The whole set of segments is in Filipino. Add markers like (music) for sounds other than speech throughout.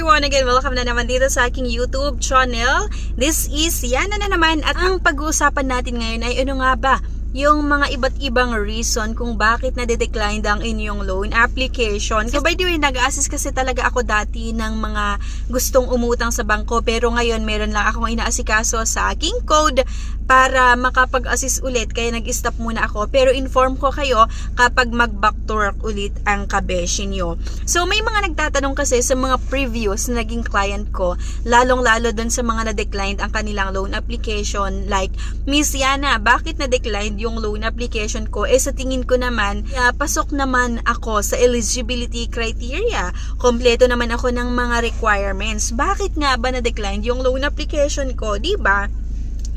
everyone! Again, welcome na naman dito sa aking YouTube channel. This is Yana na naman at ang pag-uusapan natin ngayon ay ano nga ba? Yung mga iba't ibang reason kung bakit na-decline ang inyong loan application. So by the way, nag-assist kasi talaga ako dati ng mga gustong umutang sa bangko pero ngayon meron lang akong inaasikaso sa aking code para makapag-assist ulit kaya nag-stop muna ako pero inform ko kayo kapag mag-back to work ulit ang kabeshi nyo. So may mga nagtatanong kasi sa mga previous na naging client ko lalong-lalo dun sa mga na-declined ang kanilang loan application like Miss Yana, bakit na-declined yung loan application ko? Eh sa tingin ko naman, ah, pasok naman ako sa eligibility criteria. Kompleto naman ako ng mga requirements. Bakit nga ba na-declined yung loan application ko? 'Di ba?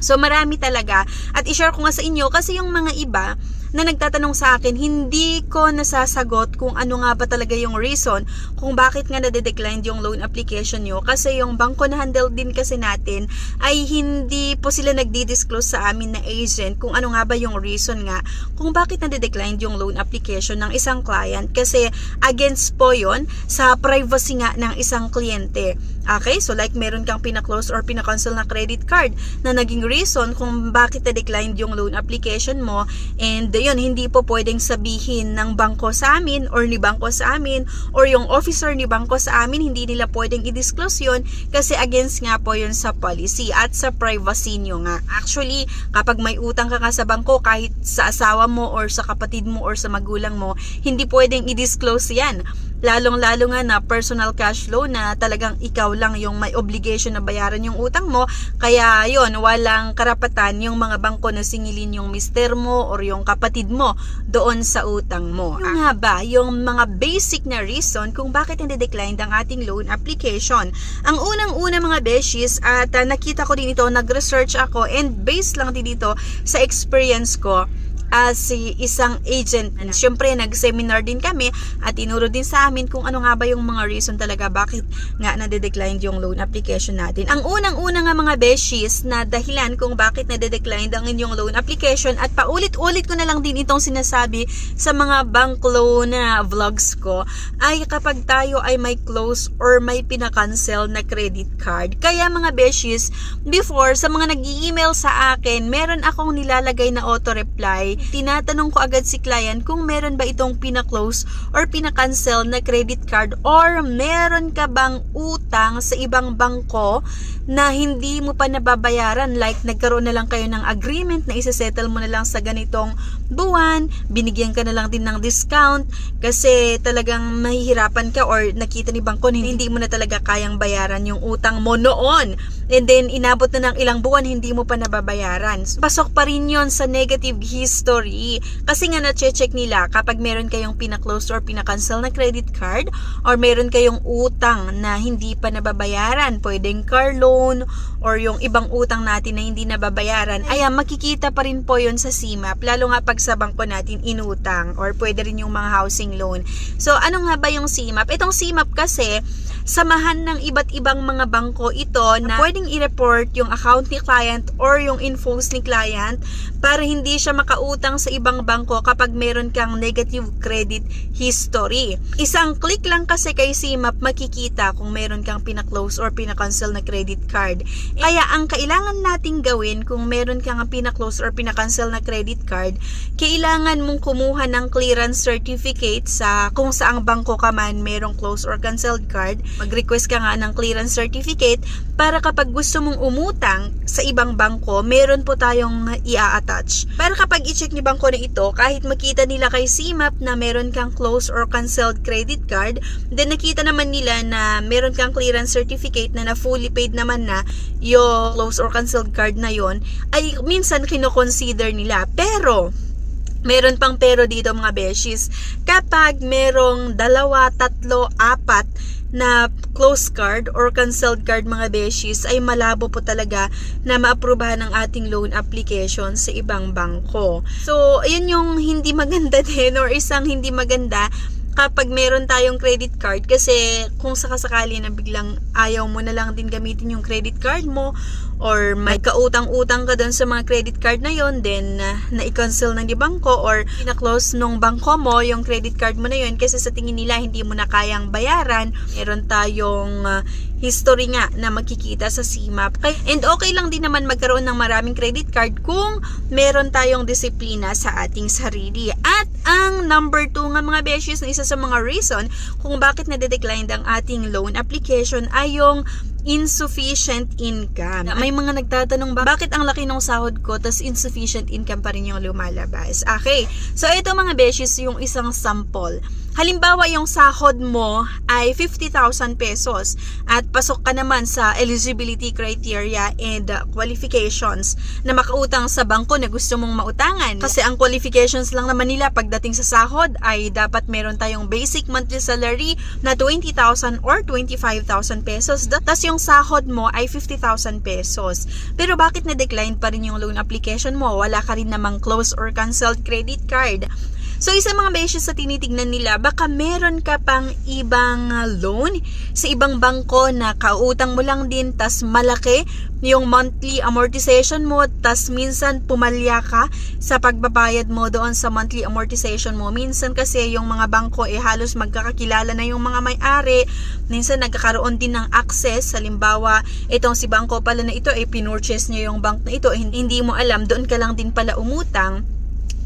So marami talaga. At i-share ko nga sa inyo kasi yung mga iba na nagtatanong sa akin, hindi ko nasasagot kung ano nga ba talaga yung reason kung bakit nga nade-decline yung loan application nyo. Kasi yung bangko na handle din kasi natin ay hindi po sila nagdi-disclose sa amin na agent kung ano nga ba yung reason nga kung bakit nade-decline yung loan application ng isang client. Kasi against po yon sa privacy nga ng isang kliyente. Okay? So like meron kang pina-close or pina-cancel na credit card na naging reason kung bakit na-decline yung loan application mo and yun, hindi po pwedeng sabihin ng bangko sa amin or ni bangko sa amin or yung officer ni bangko sa amin, hindi nila pwedeng i-disclose yun kasi against nga po yun sa policy at sa privacy nyo nga. Actually, kapag may utang ka nga sa bangko, kahit sa asawa mo or sa kapatid mo or sa magulang mo, hindi pwedeng i-disclose yan lalong-lalo nga na personal cash flow na talagang ikaw lang yung may obligation na bayaran yung utang mo. Kaya yon walang karapatan yung mga bangko na singilin yung mister mo or yung kapatid mo doon sa utang mo. Ano nga ba yung mga basic na reason kung bakit hindi declined ang ating loan application? Ang unang-una mga beshies at uh, nakita ko din ito, nag-research ako and based lang din dito sa experience ko as si isang agent. And syempre, nag-seminar din kami at tinuro din sa amin kung ano nga ba yung mga reason talaga bakit nga nade-decline yung loan application natin. Ang unang-una nga mga beshies na dahilan kung bakit nade-decline ang inyong loan application at paulit-ulit ko na lang din itong sinasabi sa mga bank loan na vlogs ko ay kapag tayo ay may close or may pinakancel na credit card. Kaya mga beshies, before sa mga nag-email sa akin, meron akong nilalagay na auto-reply tinatanong ko agad si client kung meron ba itong pina-close or pina-cancel na credit card or meron ka bang utang sa ibang bangko na hindi mo pa nababayaran like nagkaroon na lang kayo ng agreement na isa-settle mo na lang sa ganitong buwan, binigyan ka na lang din ng discount kasi talagang mahihirapan ka or nakita ni bangko na hindi mo na talaga kayang bayaran yung utang mo noon and then inabot na ng ilang buwan hindi mo pa nababayaran. Pasok pa rin yon sa negative history. Kasi nga na-check nila kapag meron kayong pina-close or pina-cancel na credit card or meron kayong utang na hindi pa nababayaran, pwedeng car loan or yung ibang utang natin na hindi nababayaran, ay makikita pa rin po yon sa CMAP, lalo nga pag sa bangko natin inutang or pwede rin yung mga housing loan. So ano nga ba yung CMAP? Itong CMAP kasi, samahan ng iba't ibang mga bangko ito na pwedeng i-report yung account ni client or yung infos ni client para hindi siya makautang sa ibang bangko kapag meron kang negative credit history. Isang click lang kasi kay CMAP makikita kung meron kang pina-close or pina-cancel na credit card. Kaya ang kailangan nating gawin kung meron kang pina-close or pina-cancel na credit card, kailangan mong kumuha ng clearance certificate sa kung saang bangko ka man merong close or canceled card mag-request ka nga ng clearance certificate para kapag gusto mong umutang sa ibang bangko, meron po tayong i-attach. Para kapag i-check ni bangko na ito, kahit makita nila kay CMAP na meron kang closed or canceled credit card, then nakita naman nila na meron kang clearance certificate na na fully paid naman na yung closed or canceled card na yon ay minsan kino-consider nila. Pero, Meron pang pero dito mga beshies. Kapag merong dalawa, tatlo, apat na close card or canceled card mga beshies ay malabo po talaga na maaprubahan ng ating loan application sa ibang bangko. So, ayun yung hindi maganda (laughs) din or isang hindi maganda kapag meron tayong credit card kasi kung sakasakali na biglang ayaw mo na lang din gamitin yung credit card mo or may kautang-utang ka doon sa mga credit card na yon then uh, na-cancel ng di bangko or na-close nung bangko mo yung credit card mo na yon kasi sa tingin nila hindi mo na kayang bayaran meron tayong uh, history nga na makikita sa CMAP. And okay lang din naman magkaroon ng maraming credit card kung meron tayong disiplina sa ating sarili. At ang number two nga mga beshes na isa sa mga reason kung bakit na-decline ang ating loan application ay yung insufficient income. May mga nagtatanong ba, bakit ang laki ng sahod ko tas insufficient income pa rin yung lumalabas? Okay, so ito mga beshes yung isang sample. Halimbawa, yung sahod mo ay 50,000 pesos at pasok ka naman sa eligibility criteria and qualifications na makautang sa bangko na gusto mong mautangan. Kasi ang qualifications lang naman nila pagdating sa sahod ay dapat meron tayong basic monthly salary na 20,000 or 25,000 pesos. Tapos yung sahod mo ay 50,000 pesos. Pero bakit na-decline pa rin yung loan application mo? Wala ka rin namang closed or canceled credit card. So, isa mga beses sa tinitignan nila, baka meron ka pang ibang uh, loan sa ibang bangko na kautang mo lang din, tas malaki yung monthly amortization mo, tas minsan pumalya ka sa pagbabayad mo doon sa monthly amortization mo. Minsan kasi yung mga bangko eh halos magkakakilala na yung mga may-ari. Minsan nagkakaroon din ng access. Halimbawa, itong si bangko pala na ito ay eh, pinurchase niya yung bank na ito, eh, hindi mo alam, doon ka lang din pala umutang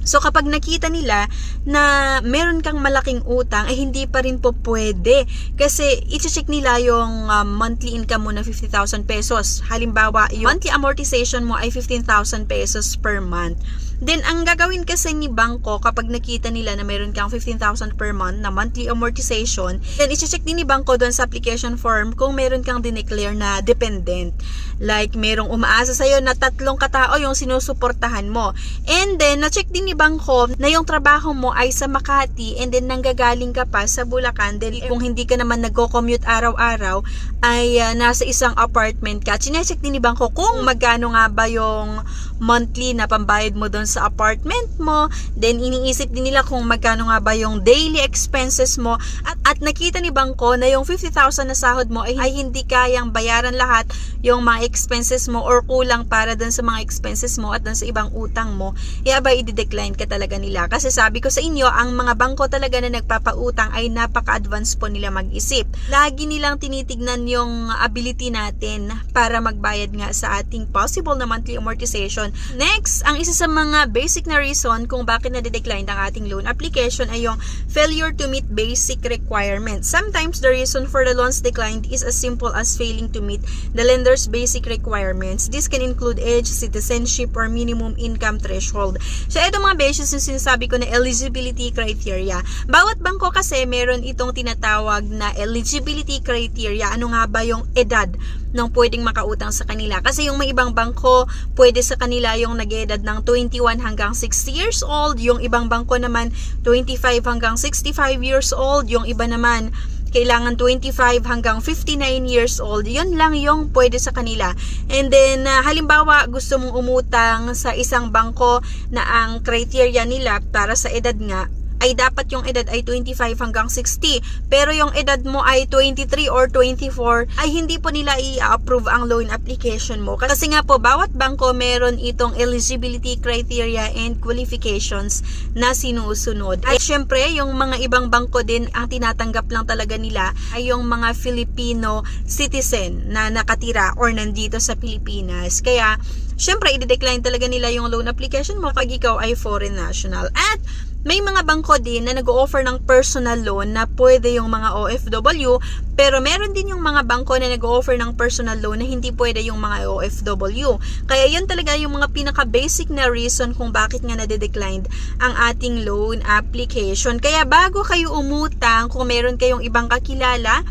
So kapag nakita nila na meron kang malaking utang, eh hindi pa rin po pwede. Kasi i-check nila yung um, monthly income mo na 50,000 pesos. Halimbawa, yung monthly amortization mo ay 15,000 pesos per month. Then, ang gagawin kasi ni Bangko kapag nakita nila na meron kang 15,000 per month na monthly amortization, then i-check din ni Bangko doon sa application form kung meron kang dineclare na dependent. Like, merong umaasa sa'yo na tatlong katao yung sinusuportahan mo. And then, na-check din ni Bangko na yung trabaho mo ay sa Makati and then nanggagaling ka pa sa Bulacan. Then, kung hindi ka naman nagko-commute araw-araw, ay uh, nasa isang apartment ka. Chinecheck din ni Bangko kung magkano nga ba yung monthly na pambayad mo doon sa apartment mo. Then, iniisip din nila kung magkano nga ba yung daily expenses mo. At, at nakita ni Bangko na yung 50,000 na sahod mo ay, ay hindi kayang bayaran lahat yung mga expenses mo or kulang para doon sa mga expenses mo at doon sa ibang utang mo. Kaya ba i-decline ka talaga nila? Kasi sabi ko sa inyo, ang mga bangko talaga na nagpapautang ay napaka-advance po nila mag-isip. Lagi nilang tinitignan yung ability natin para magbayad nga sa ating possible na monthly amortization. Next, ang isa sa mga basic na reason kung bakit na-decline ang ating loan application ay yung failure to meet basic requirements. Sometimes the reason for the loans declined is as simple as failing to meet the lender's basic requirements. This can include age, citizenship, or minimum income threshold. So, ito mga basis yung sinasabi ko na eligibility criteria. Bawat bangko kasi meron itong tinatawag na eligibility criteria. Ano nga ba yung edad ng pwedeng makautang sa kanila? Kasi yung may ibang bangko, pwede sa kanila yung nag-edad ng 21 hanggang 60 years old. Yung ibang bangko naman, 25 hanggang 65 years old. Yung iba naman, kailangan 25 hanggang 59 years old. Yun lang yung pwede sa kanila. And then, uh, halimbawa, gusto mong umutang sa isang bangko na ang criteria nila para sa edad nga ay dapat yung edad ay 25 hanggang 60. Pero yung edad mo ay 23 or 24 ay hindi po nila i-approve ang loan application mo. Kasi nga po, bawat bangko meron itong eligibility criteria and qualifications na sinusunod. At syempre, yung mga ibang bangko din, ang tinatanggap lang talaga nila ay yung mga Filipino citizen na nakatira or nandito sa Pilipinas. Kaya, syempre, i-decline talaga nila yung loan application mo pag ikaw ay foreign national. At may mga bangko din na nag-offer ng personal loan na pwede yung mga OFW, pero meron din yung mga bangko na nag-offer ng personal loan na hindi pwede yung mga OFW. Kaya yun talaga yung mga pinaka-basic na reason kung bakit nga nade-decline ang ating loan application. Kaya bago kayo umutang, kung meron kayong ibang kakilala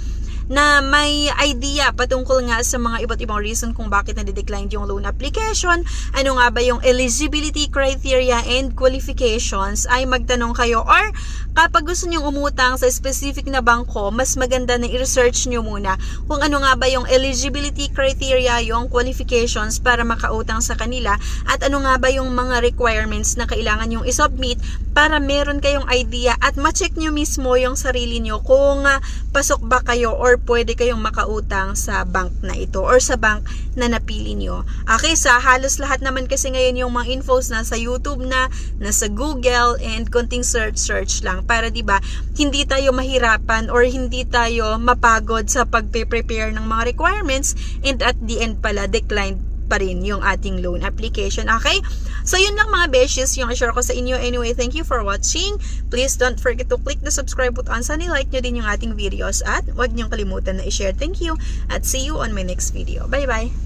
na may idea patungkol nga sa mga iba't ibang reason kung bakit na-decline yung loan application, ano nga ba yung eligibility criteria and qualifications, ay magtanong kayo. Or kapag gusto nyong umutang sa specific na bangko, mas maganda na i-research nyo muna kung ano nga ba yung eligibility criteria, yung qualifications para makautang sa kanila at ano nga ba yung mga requirements na kailangan yung isubmit para meron kayong idea at ma-check nyo mismo yung sarili nyo kung ah, pasok ba kayo or pwede kayong makautang sa bank na ito or sa bank na napili nyo. Okay, sa halos lahat naman kasi ngayon yung mga infos na sa YouTube na, nasa Google and konting search-search lang para 'di ba hindi tayo mahirapan or hindi tayo mapagod sa pagpe-prepare ng mga requirements and at the end pala declined pa rin yung ating loan application. Okay? So, yun lang mga beshes yung i-share ko sa inyo. Anyway, thank you for watching. Please don't forget to click the subscribe button. Sana like nyo din yung ating videos at huwag niyong kalimutan na i-share. Thank you at see you on my next video. Bye-bye!